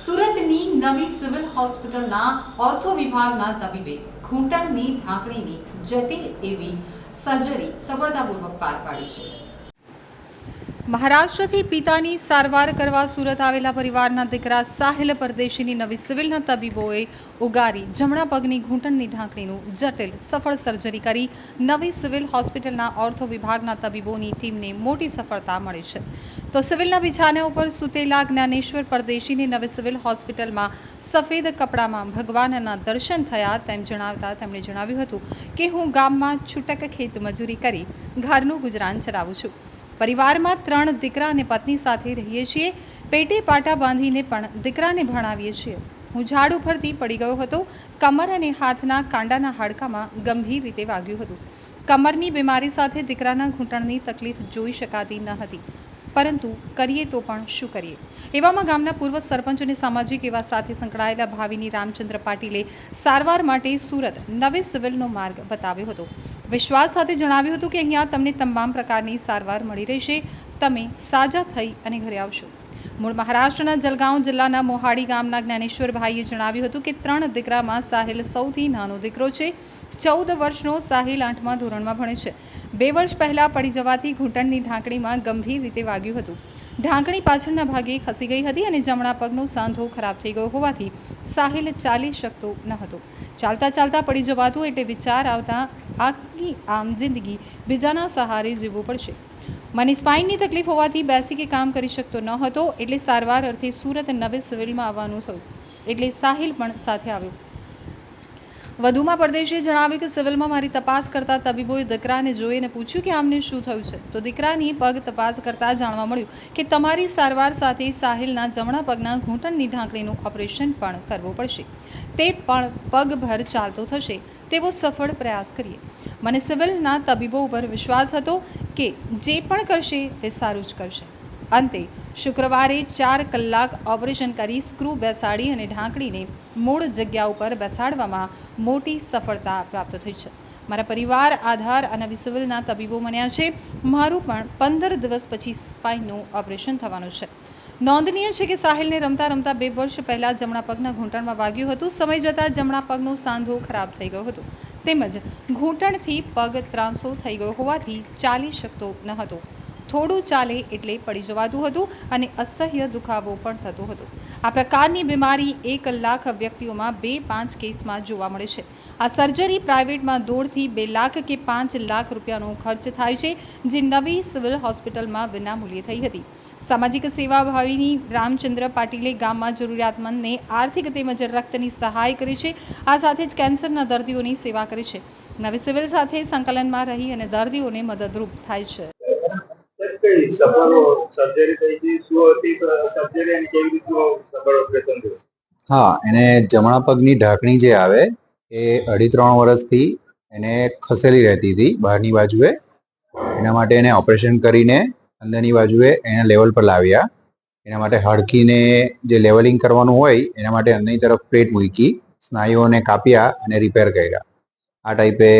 સુરતની નવી સિવિલ હોસ્પિટલના ઓર્થો વિભાગના તબીબે ઘૂંટણની ઢાંકણીની જટિલ એવી સર્જરી સફળતાપૂર્વક પાર પાડી છે. મહારાષ્ટ્રથી પિતાની સારવાર કરવા સુરત આવેલા પરિવારના દીકરા સાહિલ પરદેશીની નવી સિવિલના તબીબોએ ઉગારી જમણા પગની ઘૂંટણની ઢાંકણીનું જટિલ સફળ સર્જરી કરી નવી સિવિલ હોસ્પિટલના ઓર્થો વિભાગના તબીબોની ટીમને મોટી સફળતા મળી છે. તો સિવિલના બિછાના ઉપર સુતેલા જ્ઞાનેશ્વર પરદેશીની નવી સિવિલ હોસ્પિટલમાં સફેદ કપડામાં ભગવાનના દર્શન થયા તેમ જણાવતા તેમણે જણાવ્યું હતું કે હું ગામમાં છૂટક ખેત મજૂરી કરી ઘરનું ગુજરાન ચલાવું છું. પરિવારમાં ત્રણ દીકરા અને પત્ની સાથે રહીએ છીએ. પેટે પાટા બાંધીને પણ દીકરાને ભણાવીએ છીએ. હું ઝાડ ઉપરથી પડી ગયો હતો. કમર અને હાથના કાંડાના હાડકામાં ગંભીર રીતે વાગ્યું હતું. કમરની બીમારી સાથે દીકરાના ઘૂંટણની તકલીફ જોઈ શકાતી ન હતી. પરંતુ કરીએ તો પણ શું કરીએ? એવામાં ગામના પૂર્વ સરપંચ અને સામાજિક એવા સાથે સંકળાયેલા ભાવિની રામચંદ્ર પાટીલે સારવાર માટે સુરત નવી સિવિલનો માર્ગ બતાવ્યો હતો. વિશ્વાસ સાથે જણાવ્યું હતું કે અહીંયા તમને તમામ પ્રકારની સારવાર મળી રહેશે. તમે સાજા થઈ અને ઘરે આવશો. મૂળ મહારાષ્ટ્રના જલગાંવ જિલ્લાના મોહાડી ગામના જ્ઞાનેશ્વરભાઈએ જણાવ્યું હતું કે ત્રણ દીકરામાં સાહિલ સૌથી નાનો દીકરો છે. ચૌદ વર્ષનો સાહિલ આઠમા ધોરણમાં ભણે છે. બે વર્ષ પહેલાં પડી જવાથી ઘૂંટણની ઢાંકણીમાં ગંભીર રીતે વાગ્યું હતું. ઢાંકણી પાછળના ભાગે ખસી ગઈ હતી અને જમણા પગનો સાંધો ખરાબ થઈ ગયો હોવાથી સાહિલ ચાલી શકતો ન હતો. ચાલતા ચાલતા પડી જવાતું એટલે વિચાર આવતા, આખી આમ જિંદગી બીજાના સહારે જીવવું પડશે. મને સ્પાઇનની તકલીફ હોવાથી બેસી કે કામ કરી શકતો ન હતો, એટલે સારવાર અર્થે સુરત નવી સિવિલમાં આવવાનું થયું. એટલે સાહિલ પણ સાથે આવ્યો. વધુમાં પરદેશીએ જણાવ્યું કે સિવિલમાં મારી તપાસ કરતા તબીબોએ દીકરાને જોઈને પૂછ્યું કે આમને શું થયું છે. તો દીકરાની પગ તપાસ કરતા જાણવા મળ્યું કે તમારી સારવાર સાથે સાહિલના જમણા પગના ઘૂંટણની ઢાંકણીનું ઓપરેશન પણ કરવું પડશે. તે પણ પગભર ચાલતો થશે. તેવો સફળ પ્રયાસ કરીએ. મને સિવિલના તબીબો ઉપર વિશ્વાસ હતો કે જે પણ કરશે તે સારું જ કરશે. અંતે શુક્રવારે ચાર કલાક ઓપરેશન કરી સ્ક્રૂ બેસાડી અને ઢાંકણીને મૂળ જગ્યા ઉપર બેસાડવામાં મોટી સફળતા પ્રાપ્ત થઈ છે. મારા પરિવાર, આધાર અને વિસવિલના તબીબો બન્યા છે. મારું પણ પંદર દિવસ પછી સ્પાઇનનું ઓપરેશન થવાનું છે. નોંધનીય છે કે સાહિલને રમતા રમતા બે વર્ષ પહેલાં જમણા પગના ઘૂંટણમાં વાગ્યું હતું. સમય જતાં જમણા પગનો સાંધો ખરાબ થઈ ગયો હતો. તેમજ ઘૂંટણથી પગ ત્રાંસો થઈ ગયો હોવાથી ચાલી શકતો ન હતો. થોડું ચાલે એટલે પડી જવાતું હતું અને અસહ્ય દુખાવો પણ થતો હતો. આ પ્રકારની બીમારી એક લાખ વ્યક્તિઓમાં બે પાંચ કેસમાં જોવા મળે છે. આ સર્જરી પ્રાઇવેટમાં દોઢથી બે લાખ કે પાંચ લાખ રૂપિયાનો ખર્ચ થાય છે, જે નવી સિવિલ હોસ્પિટલમાં વિનામૂલ્યે થઈ હતી. સામાજિક સેવા ભાવીની રામચંદ્ર પાટીલે ગામમાં જરૂરિયાતમંદને આર્થિક તેમજ રક્તની સહાય કરી છે, આ સાથે જ કેન્સરના દર્દીઓની સેવા કરી છે. નવી સિવિલ સાથે સંકલનમાં રહી અને દર્દીઓને મદદરૂપ થાય છે. હા, એને જમણા પગની ઢાંકણી જે આવે, એ અઢી ત્રણ વર્ષથી એને ખસેલી રહેતી હતી બહારની બાજુએ. એના માટે એને ઓપરેશન કરીને અંદરની બાજુએ એને લેવલ પર લાવ્યા. એના માટે હાડકીને જે લેવલિંગ કરવાનું હોય, એના માટે અંદરની તરફ પ્લેટ મૂકી, સ્નાયુઓને કાપ્યા અને રિપેર કર્યા. આ ટાઈપે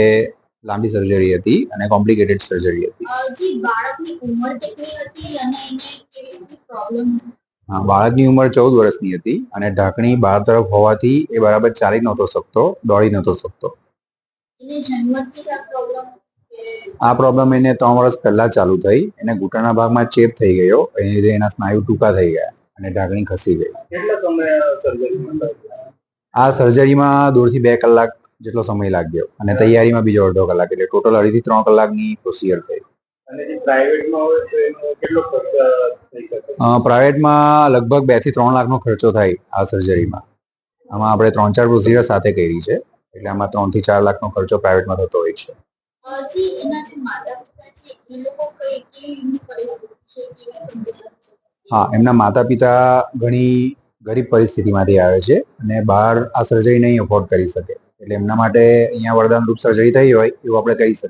લાંબી સર્જરી હતી અને કોમ્પ્લિકેટેડ સર્જરી હતી. જી બાળકની ઉંમર કેટલી હતી અને એને કેવી રીતે પ્રોબ્લેમ હા, બાળકની ઉંમર ચૌદ વર્ષની હતી અને ઢાંકણી બહાર તરફ હોવાથી એ બરાબર ચાલી નહોતો શકતો દોડી નહોતો શકતો. આ પ્રોબ્લેમ એને ત્રણ વર્ષ પહેલા ચાલુ થઈ એને ઘૂંટણના ભાગમાં ચેપ થઈ ગયો એને લીધે એના સ્નાયુ ટૂંકા થઈ ગયા અને ઢાંકણી ખસી ગઈ? આ સર્જરીમાં દોઢથી બે કલાક જેટલો સમય લાગ્યો. અને તૈયારીમાં બીજો અડધો કલાક એટલે ટોટલ અઢીથી ત્રણ કલાકની પ્રોસિજર થઈ. પ્રાઇવેટમાં હોય તો એનો કેટલો ખર્ચ થઈ શકે? અ, પ્રાઇવેટમાં લગભગ બેથી ત્રણ લાખનો ખર્ચો થાય આ સર્જરીમાં આમાં આપણે ત્રણ ચાર પ્રોસિજર સાથે કરી છે. એટલે આમાં ત્રણથી ચાર લાખનો ખર્ચો પ્રાઇવેટમાં થતો હોય છે. અ, જી એના જે માતા પિતા છે એ લોકો કઈ કેવી એમની પરિસ્થિતિ છે કેવી condition છે? હા એમના માતા પિતા ઘણી ગરીબ પરિસ્થિતિમાંથી આવે છે અને બહાર આ સર્જરી નહીં અફોર્ડ કરી શકે. એટલે એમના માટે અહીંયા વરદાન રૂપ સર્જરી થઈ હોય એવું આપણે કહી શકીએ.